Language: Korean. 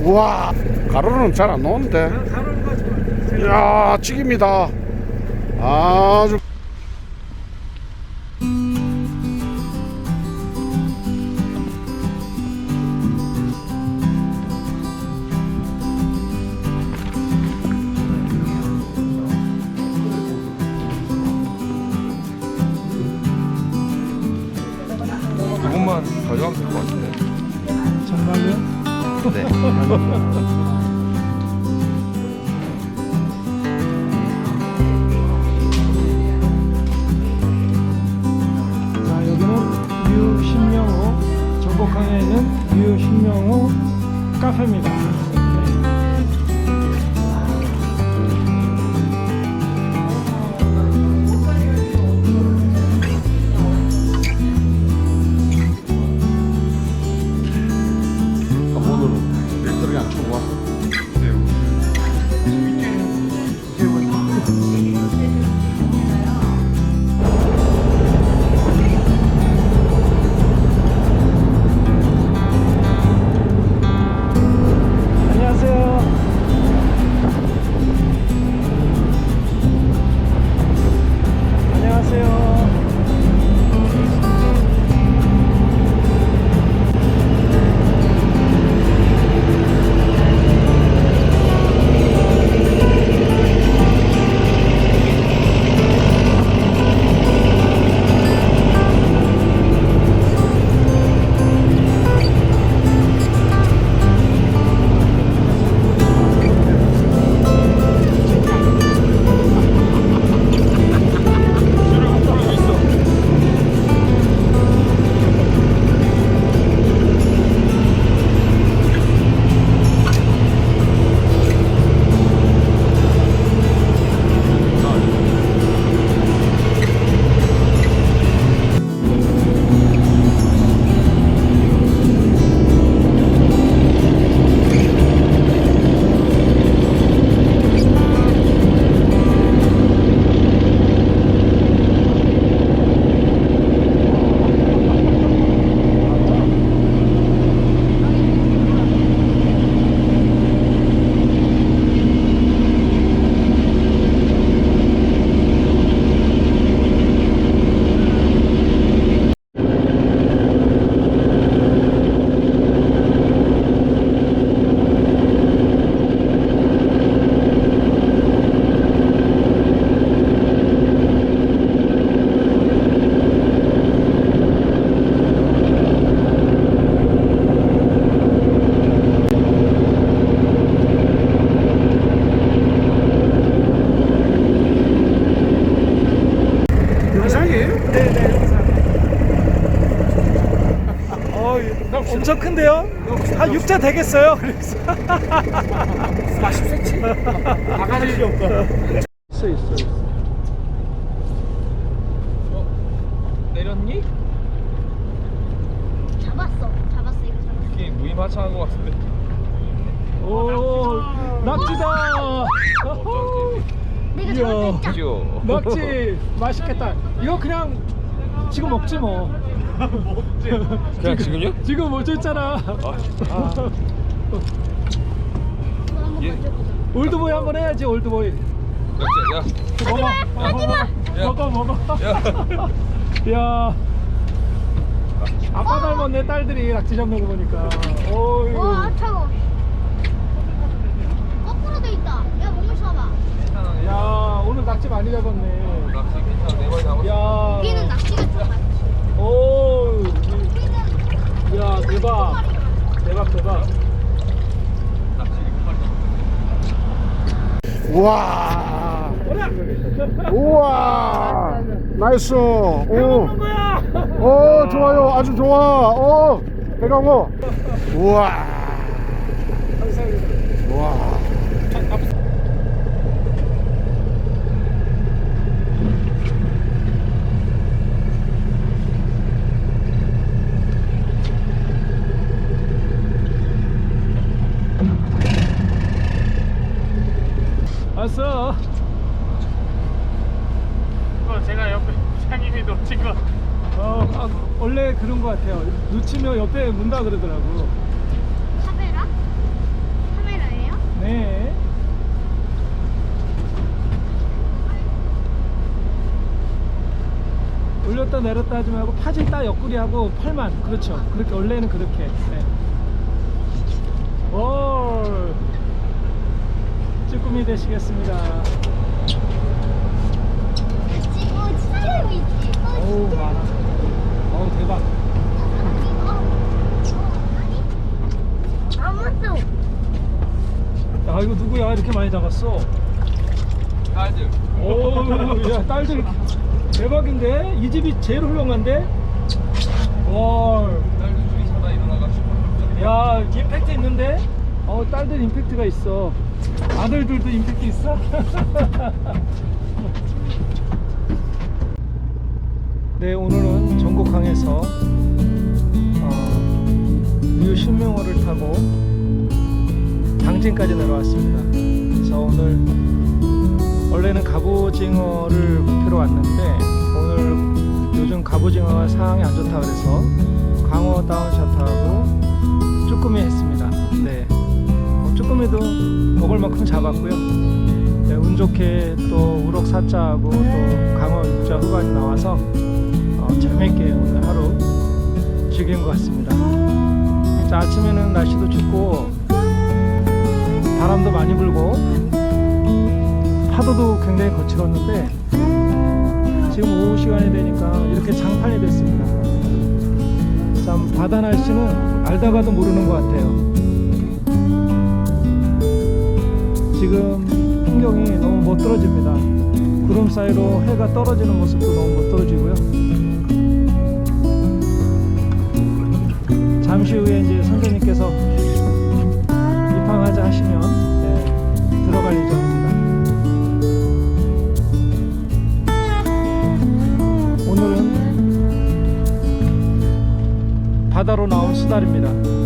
우와 가로는 잘 안 나오는데. 이야 찍입니다 아주 이것만 가져가면 될 것. 정말요? 엄청 큰데요? 한 6자 되겠어요. 그래서 40cm 바가지 없다 있어 있어 있어. 내렸니? 잡았어. 잡았어. 이거 잡았어. 이게 무임하차한 것 같은데. 오 낙지다. 내가 이야. 잡았다. 낙지 맛있겠다. 이거 그냥 지금 먹지 뭐. 그냥 지금요? 지금 못 줬잖아. 이거 한번 예. 올드보이 한 번 해야지 올드보이. 야, 먹어. 하지마. 야. 먹어 먹어. 야, 야. 야. 아빠 닮았네 딸들이 낙지 잡는 거 보니까. 어이구. 와 차가워. 거꾸로 돼 있다. 야 몸을 쏴봐. 야 오늘 낙지 많이 잡았네. 낚시 괜찮아. 네 마리 남았어. 야. 우리는 낚시가. 오. 야 대박. 대박 대박. 우와 우와 나이스 오. 오 좋아요 아주 좋아 오 대강호 우와 왔어. 그거 제가 옆에 부장님이 놓친 거. 어, 아, 원래 그런 거 같아요. 놓치면 옆에 문다 그러더라고. 카메라? 카메라예요? 네. 올렸다 내렸다 하지 말고 파질 따 옆구리 하고 팔만. 그렇죠. 그렇게 원래는 그렇게. 네. 오 쭈꾸미 되시겠습니다. 어우 많아 어우 대박. 야 이거 누구야 이렇게 많이 잡았어 딸들. 오야 딸들 대박인데 이 집이 제일 훌륭한데 와 딸들 둘이 자다 일어나가지고. 야 임팩트 있는데? 어 딸들 임팩트가 있어 아들들도 임팩트 있어? 네 오늘은 전곡항에서 어, 류 신명호를 타고 당진까지 내려왔습니다 그래서 오늘 원래는 갑오징어를 목표로 왔는데 오늘 요즘 갑오징어가 상황이 안 좋다 그래서 강어 다운샷하고 쭈꾸미 했습니다. 네. 어, 쭈꾸미도 먹을 만큼 잡았고요. 네, 운 좋게 또 우럭 사자하고 또 강어 육자 후반이 나와서 어, 재밌게 오늘 하루 즐긴 것 같습니다. 자, 아침에는 날씨도 춥고 바람도 많이 불고 파도도 굉장히 거칠었는데 지금 오후 시간이 되니까 이렇게 장판이 됐습니다. 참 바다 날씨는 알다가도 모르는 것 같아요. 지금 풍경이 너무 멋들어집니다. 구름 사이로 해가 떨어지는 모습도 너무 멋들어지고요. 잠시 후에 이제 선생님께서 입항하자 하시면 네, 들어갈 예정입니다. 오늘은 바다로 나온 수달입니다.